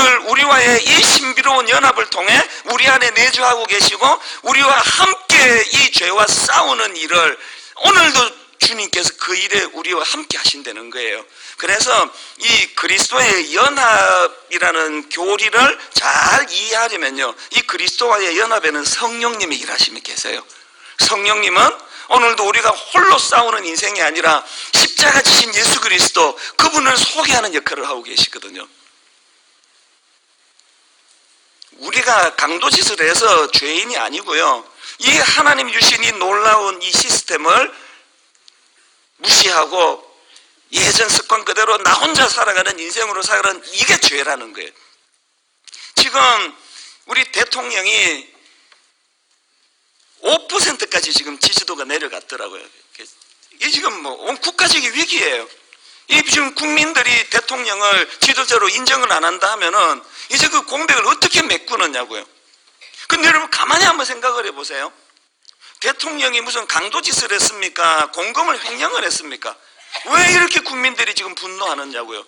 오늘 우리와의 이 신비로운 연합을 통해 우리 안에 내주하고 계시고 우리와 함께 이 죄와 싸우는 일을 오늘도 주님께서 그 일에 우리와 함께 하신다는 거예요. 그래서 이 그리스도의 연합이라는 교리를 잘 이해하려면요. 이 그리스도와의 연합에는 성령님이 일하심이 계세요. 성령님은 오늘도 우리가 홀로 싸우는 인생이 아니라 십자가 지신 예수 그리스도 그분을 소개하는 역할을 하고 계시거든요. 우리가 강도짓을 해서 죄인이 아니고요. 이 하나님 주신 이 놀라운 이 시스템을 무시하고 예전 습관 그대로 나 혼자 살아가는 인생으로 살아가는 이게 죄라는 거예요. 지금 우리 대통령이 5%까지 지금 지지도가 내려갔더라고요. 이게 지금 뭐 온 국가적인 위기예요. 이 지금 국민들이 대통령을 지도자로 인정을 안 한다 하면은 이제 그 공백을 어떻게 메꾸느냐고요. 근데 여러분 가만히 한번 생각을 해보세요. 대통령이 무슨 강도짓을 했습니까? 공금을 횡령을 했습니까? 왜 이렇게 국민들이 지금 분노하느냐고요.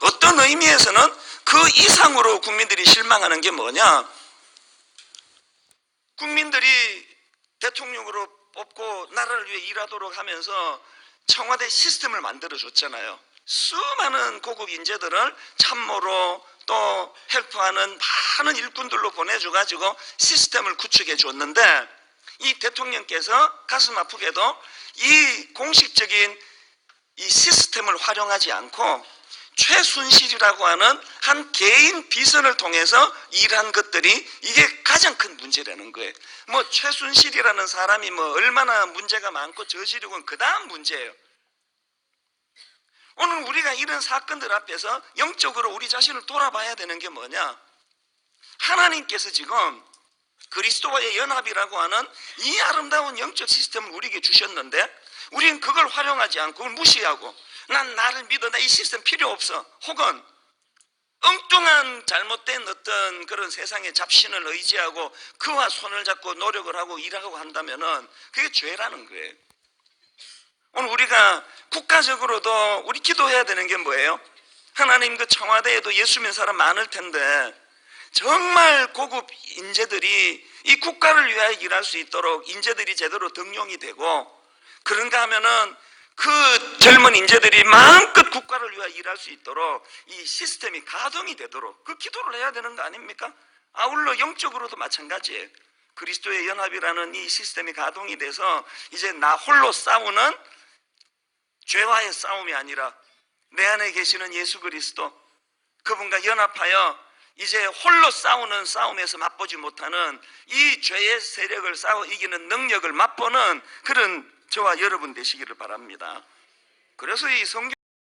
어떤 의미에서는 그 이상으로 국민들이 실망하는 게 뭐냐? 국민들이 대통령으로 뽑고 나라를 위해 일하도록 하면서 청와대 시스템을 만들어 줬잖아요. 수많은 고급 인재들을 참모로 또 헬프하는 많은 일꾼들로 보내줘가지고 시스템을 구축해 줬는데 이 대통령께서 가슴 아프게도 이 공식적인 이 시스템을 활용하지 않고 최순실이라고 하는 한 개인 비선을 통해서 일한 것들이 이게 가장 큰 문제라는 거예요. 뭐 최순실이라는 사람이 뭐 얼마나 문제가 많고 저지르고 그 다음 문제예요. 오늘 우리가 이런 사건들 앞에서 영적으로 우리 자신을 돌아봐야 되는 게 뭐냐? 하나님께서 지금 그리스도와의 연합이라고 하는 이 아름다운 영적 시스템을 우리에게 주셨는데 우리는 그걸 활용하지 않고 그걸 무시하고 난 나를 믿어 나 이 시스템 필요 없어 혹은 엉뚱한 잘못된 어떤 그런 세상의 잡신을 의지하고 그와 손을 잡고 노력을 하고 일하고 한다면은 그게 죄라는 거예요. 오늘 우리가 국가적으로도 우리 기도해야 되는 게 뭐예요? 하나님 그 청와대에도 예수 믿는 사람 많을 텐데 정말 고급 인재들이 이 국가를 위하여 일할 수 있도록 인재들이 제대로 등용이 되고 그런가 하면은 그 젊은 인재들이 마음껏 국가를 위하여 일할 수 있도록 이 시스템이 가동이 되도록 그 기도를 해야 되는 거 아닙니까? 아울러 영적으로도 마찬가지예요. 그리스도의 연합이라는 이 시스템이 가동이 돼서 이제 나 홀로 싸우는 죄와의 싸움이 아니라 내 안에 계시는 예수 그리스도 그분과 연합하여 이제 홀로 싸우는 싸움에서 맛보지 못하는 이 죄의 세력을 싸워 이기는 능력을 맛보는 그런 저와 여러분 되시기를 바랍니다. 그래서 이 성경